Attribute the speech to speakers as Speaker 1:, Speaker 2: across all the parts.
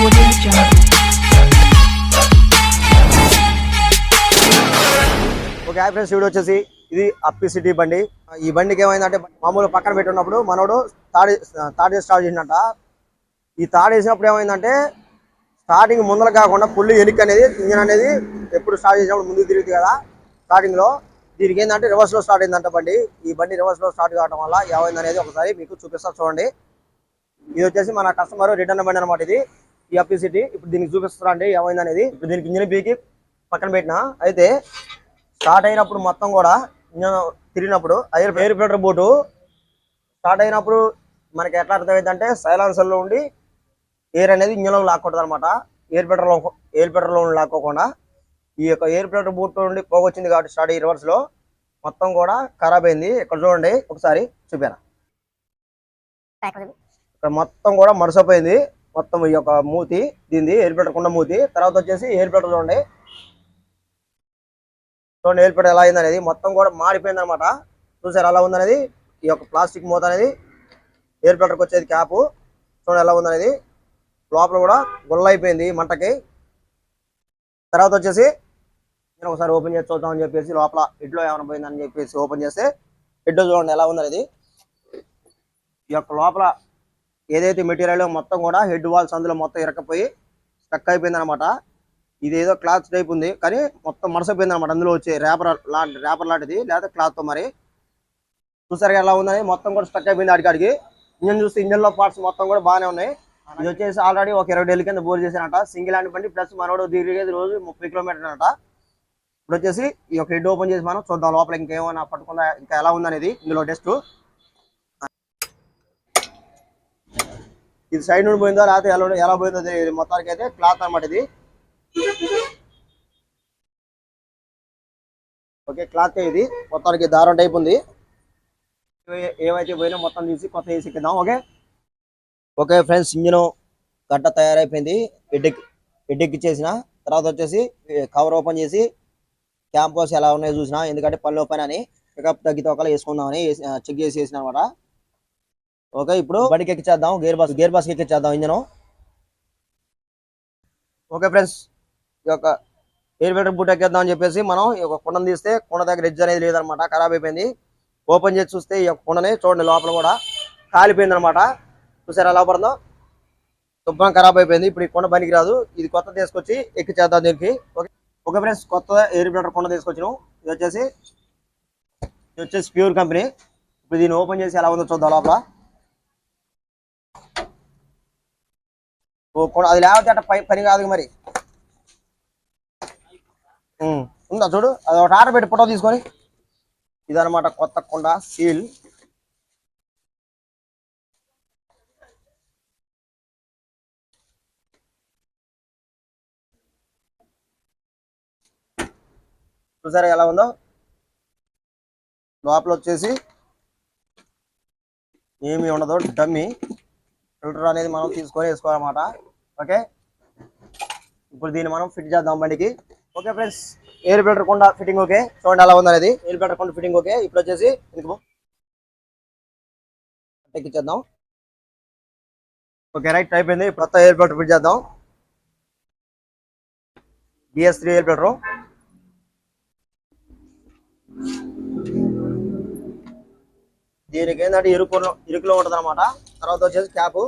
Speaker 1: Okay hi friends video వచ్చేసి ఇది అప్పి city బండి. ఈ బండికి ఏమైందంటే మామూలు పక్కన పెట్టున్నప్పుడు మనోడు తాడి తాడి స్టార్ట్ చేసినట్ట ఈ తాడు వేసినప్పుడు ఏమైందంటే స్టార్టింగ్ ముందర కాకుండా ఫుల్ ఎలిక్ అనేది ఇంజన్ అనేది ఎప్పుడు స్టార్ట్ చేసినప్పుడు ముందుకు తిరుగుతుంది కదా స్టార్టింగ్లో. దీనికి ఏంటంటే రివర్స్లో స్టార్ట్ అయిందంట బండి. ఈ బండి రివర్స్లో స్టార్ట్ కావడం వల్ల ఏమైందనేది ఒకసారి మీకు చూపిస్తా చూడండి. ఇది వచ్చేసి మన కస్టమర్ రిటర్న్ బండి అనమాట ఇది. ఈ ఇప్పుడు దీనికి చూపిస్తారా అండి ఏమైంది అనేది ఇప్పుడు దీనికి ఇంజిన్ బీకి పక్కన పెట్టిన. అయితే స్టార్ట్ అయినప్పుడు మొత్తం కూడా ఇంజన్ తిరిగినప్పుడు air air filter boat start అయినప్పుడు మనకి ఎట్లా అర్థమైందంటే సైలెన్సర్లో ఉండి ఎయిర్ అనేది ఇంజన్లో లాక్కుంటుంది అనమాట ఎయిర్ ఫిల్టర్లో ఎయిర్ ఫిల్టర్లో లాక్కోకుండా ఈ యొక్క ఎయిర్ ఫిల్టర్ బూట్ నుండి పోగొచ్చింది కాబట్టి స్టార్ట్ అయ్యి రివర్స్లో మొత్తం కూడా ఖరాబ్ అయింది. ఇక్కడ చూడండి. ఒకసారి చూపాను ఇక్కడ మొత్తం కూడా మరుసపోయింది. మొత్తం ఈ యొక్క మూతి దీనిది ఎయిర్ ఫిల్టర్ కుండ మూతి. తర్వాత వచ్చేసి ఎయిర్ ఫిల్టర్ చూడండి. చూడండి ఎయిర్ ఫిల్టర్ ఎలా అయింది అనేది మొత్తం కూడా మాడిపోయింది అనమాట చూసారు ఎలా ఉందనేది? ఈ యొక్క ప్లాస్టిక్ మూత అనేది ఎయిర్ ఫిల్టర్కి వచ్చేది క్యాప్ చూడండి ఎలా ఉందనేది. లోపల కూడా గుల్ల అయిపోయింది మంటకి. తర్వాత వచ్చేసి నేను ఒకసారి ఓపెన్ చేసి చూద్దామని చెప్పేసి లోపల హెడ్లో ఏమైనా పోయిందని చెప్పేసి ఓపెన్ చేస్తే హెడ్ చూడండి ఎలా ఉందనేది. ఈ యొక్క లోపల ఏదైతే మెటీరియల్ మొత్తం కూడా హెడ్ వాల్స్ అందులో మొత్తం ఇరకపోయి స్టక్ అయిపోయింది అనమాట ఇదేదో క్లాత్ టైప్ ఉంది. కానీ మొత్తం మరసపోయింది అనమాట అందులో వచ్చే రేపర్ లాంటి రేపర్ లాంటిది. లేదా క్లాత్తో మరి. చూసారుగా ఎలా ఉందని? మొత్తం కూడా స్టక్ అయిపోయింది ఆడికాడికి ఇంజన్ చూస్తే ఇంజన్లో పార్ట్స్ మొత్తం కూడా బాగానే ఉన్నాయి. ఇది వచ్చేసి ఆల్రెడీ ఒక ఇరవై డేల కింద బోర్ చేశానట సింగిల్ హ్యాండ్ బండి ప్లస్ మనోడు దిగేది రోజు ముప్పై కిలోమీటర్ అనట ఇప్పుడు వచ్చేసి ఈ యొక్క హెడ్ ఓపెన్ చేసి మనం చూద్దాం లోపల ఇంకేమైనా పట్టుకుందా ఇంకా ఎలా ఉందనేది ఇందులో టెస్ట్ ఇది సైడ్ నుండి పోయిందో లేకపోతే ఎలా ఎలా పోయిందో తెలియదు మొత్తానికి అయితే క్లాత్ అనమాట ఇది. ఓకే క్లాత్ ఇది. మొత్తానికి దారం టైప్ ఉంది. ఏవైతే పోయినా మొత్తం తీసి కొత్త వేసి ఎక్కిద్దాం ఓకే? ఓకే ఫ్రెండ్స్ ఇంజిన్ గడ్డ తయారైపోయింది. ఎడ్డెక్ హెడ్ఎక్ ఇచ్చేసిన. తర్వాత వచ్చేసి కవర్ ఓపెన్ చేసి క్యాంపస్ ఎలా ఉన్నాయో చూసిన. ఎందుకంటే పళ్ళు ఓపెన్ అని. పికప్ తగ్గితే ఒకళ్ళు వేసుకుందామని చెక్ చేసి వేసిన అనమాట. ఓకే ఇప్పుడు బండికి ఎక్కిచ్చేద్దాం గేర్ బాస్ గేర్ బాస్కి ఎక్కిచ్చేద్దాం ఇంజన్. ఓకే ఫ్రెండ్స్ ఈ యొక్క ఎయిర్ ఫిల్టర్ బూట్ ఎక్కేద్దాం అని చెప్పేసి మనం ఈ యొక్క కుండను తీస్తే కుండ దగ్గర ఎడ్జ్ అనేది లేదనమాట ఖరాబ్ అయిపోయింది. ఓపెన్ చేసి చూస్తే ఈ యొక్క కుండని చూడండి లోపల కూడా కాలిపోయింది అనమాట. చూసారా ఎలా పడుతుందో శుభ్రం ఖరాబ్ అయిపోయింది. ఇప్పుడు ఈ కుండ పనికి రాదు. ఇది కొత్త తీసుకొచ్చి ఎక్కిచ్చేద్దాం దీనికి. ఓకే ఓకే ఫ్రెండ్స్ కొత్త ఎయిర్ ఫిల్టర్ కుండ తీసుకొచ్చినాం. ఇది వచ్చేసి ఇది వచ్చేసి ప్యూర్ కంపెనీ. ఇప్పుడు దీన్ని ఓపెన్ చేసి ఎలా ఉందో చూద్దాం లోపల ఓ కుండ అది లేకపోతే అట్ట పై పని కాదు మరి. ఉమ్, ఉందా చూడు? అది ఒకటి ఆర్డర్ పెట్టి ఫోటో తీసుకొని. ఇదనమాట కొత్త కుండ సీల్. చూసారా ఎలా ఉందో? లోపల వచ్చేసి ఏమి ఉండదు డమ్మీ. ఫిల్టర్ అనేది మనం తీసుకొని వేసుకోవాలన్నమాట. ఓకే? ఇప్పుడు దీన్ని మనం ఫిట్ చేద్దాం బండికి. Okay friends? ఎయిర్ ఫిల్టర్ కొండ ఫిట్టింగ్ ఓకే? చూడండి అలా ఉంది అనేది ఎయిర్ ఫిల్టర్ కొండ ఫిట్టింగ్ ఓకే? ఇప్పుడు వచ్చేసి ఇంకో ఎక్కించేద్దాం ఓకే రైట్ అయిపోయింది. ఇప్పుడు కొత్త ఎయిర్ ఫిల్టర్ ఫిట్ చేద్దాం. బిఎస్ త్రీ ఎయిర్ ఫిల్టర్ దీనికి ఏంటంటే ఇరుకులో ఇరుకులో ఉంటుంది అనమాట తర్వాత వచ్చేసి క్యాప్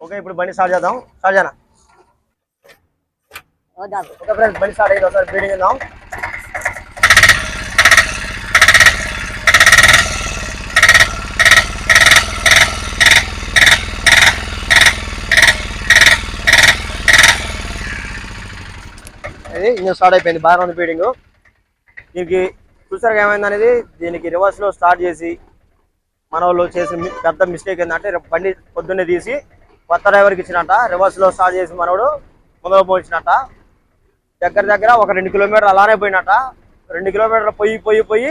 Speaker 1: ఓకే ఇప్పుడు బండి స్టార్ట్ చేద్దాం స్టార్ట్ చేయనా ఓకే ఫ్రెండ్స్ బండి స్టార్ట్ అయ్యింది ఒకసారి బీడింగ్ చేద్దాం ఇది ఇంజన్ స్టార్ట్ అయిపోయింది. బాగా ఉంది ఫీడింగ్ దీనికి చూసారుగా ఏమైంది అనేది దీనికి రివర్స్లో స్టార్ట్ చేసి మన వాళ్ళు చేసిన పెద్ద మిస్టేక్ ఏంటంటే బండి పొద్దున్నే తీసి కొత్త డ్రైవర్కి ఇచ్చినట్ట రివర్స్లో స్టార్ట్ చేసి మనోడు ముందర పోయించినట్ట దగ్గర దగ్గర ఒక రెండు కిలోమీటర్ అలానే పోయినట్ట రెండు కిలోమీటర్లు పోయి పోయి పోయి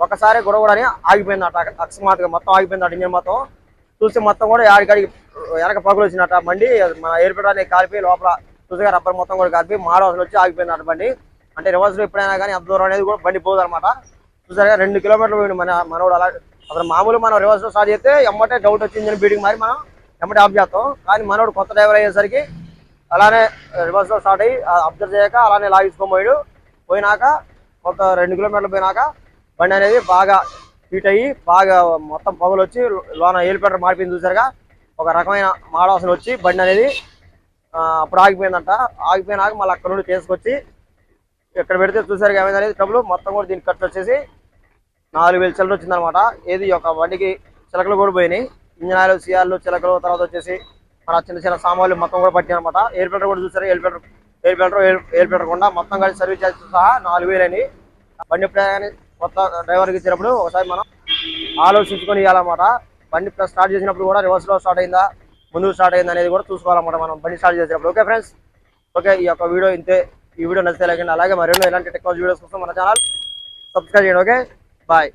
Speaker 1: ఒకసారి గొడవడని ఆగిపోయిందట. అకస్మాత్తుగా మొత్తం ఆగిపోయిందట ఇంజన్ మొత్తం. చూస్తే మొత్తం కూడా ఆడికాడికి వెనక పగులు వచ్చినట్ట మండి మన ఎయిర్పోర్ట్ అనేది కాలిపోయి లోపల చూసగా రబ్బర్ మొత్తం కూడా కలిపి మాడ అసలు వచ్చి ఆగిపోయిందట బండి. అంటే రివర్స్లో ఎప్పుడైనా కానీ అంత దూరం అనేది కూడా బండి పోదు అనమాట చూసారుగా రెండు కిలోమీటర్లు పోయింది మన మనోడు అలా అసలు మామూలు మనం రివర్స్లో స్టార్ట్ చేస్తే ఎమ్మటే డౌట్ వచ్చింది బీడింగ్ మరి మనం ఎమ్మటే ఆఫ్ చేస్తాం. కానీ మనోడు కొత్త డ్రైవర్ అయ్యేసరికి అలానే రివర్స్లో స్టార్ట్ అయ్యి అబ్జర్వ్ చేయక అలానే లాగించుకోబోయాడు పోయినాక కొంత రెండు కిలోమీటర్లు పోయినాక బండి అనేది బాగా హీట్ అయ్యి బాగా మొత్తం పొగలు వచ్చి లోన ఏలిపెట్టర్ మారిపోయింది చూసారుగా. ఒక రకమైన మాడవాసన వచ్చి బండి అనేది అప్పుడు ఆగిపోయిందంట. ఆగిపోయినాక మళ్ళీ అక్కడ నుండి తీసుకొచ్చి ఎక్కడ పెడితే చూసారు ఏమైంది అనేది ట్రబుల్ మొత్తం కూడా దీనికి ఖర్చు వచ్చేసి నాలుగు వేలు చిల్లర వచ్చిందనమాట ఏది ఒక బండికి చిలకలు కూడా పోయినాయి. ఇంజన్ ఆయిల్ సిఆర్లు చిలకలు తర్వాత వచ్చేసి మన చిన్న చిన్న సామాన్లు మొత్తం కూడా పట్టినాయి అనమాట ఎయిర్ ఫిల్టర్ కూడా చూసారు air filter air filter air filter కూడా మొత్తం కలిసి సర్వీస్ చేసి సహా నాలుగు వేలు అని బండి ప్రయాణి కానీ కొత్త డ్రైవర్కి ఇచ్చినప్పుడు ఒకసారి మనం ఆలోచించుకొని ఇవ్వాలన్నమాట. బండి స్టార్ట్ చేసినప్పుడు కూడా రివర్స్లో స్టార్ట్ అయిందా? ముందుకు స్టార్ట్ అయింది అనేది కూడా చూసుకోవాలన్నమాట మనం. బండి స్టార్ట్ చేసినప్పుడు ఓకే ఫ్రెండ్స్ ఓకే ఈ యొక్క వీడియో ఇంతే. ఈ వీడియో నచ్చితే లేకండి అలాగే మరెన్నో ఇలాంటి టెక్నాలజీ వీడియోస్ కోసం మన ఛానల్ సబ్స్క్రైబ్ చేయండి. Okay bye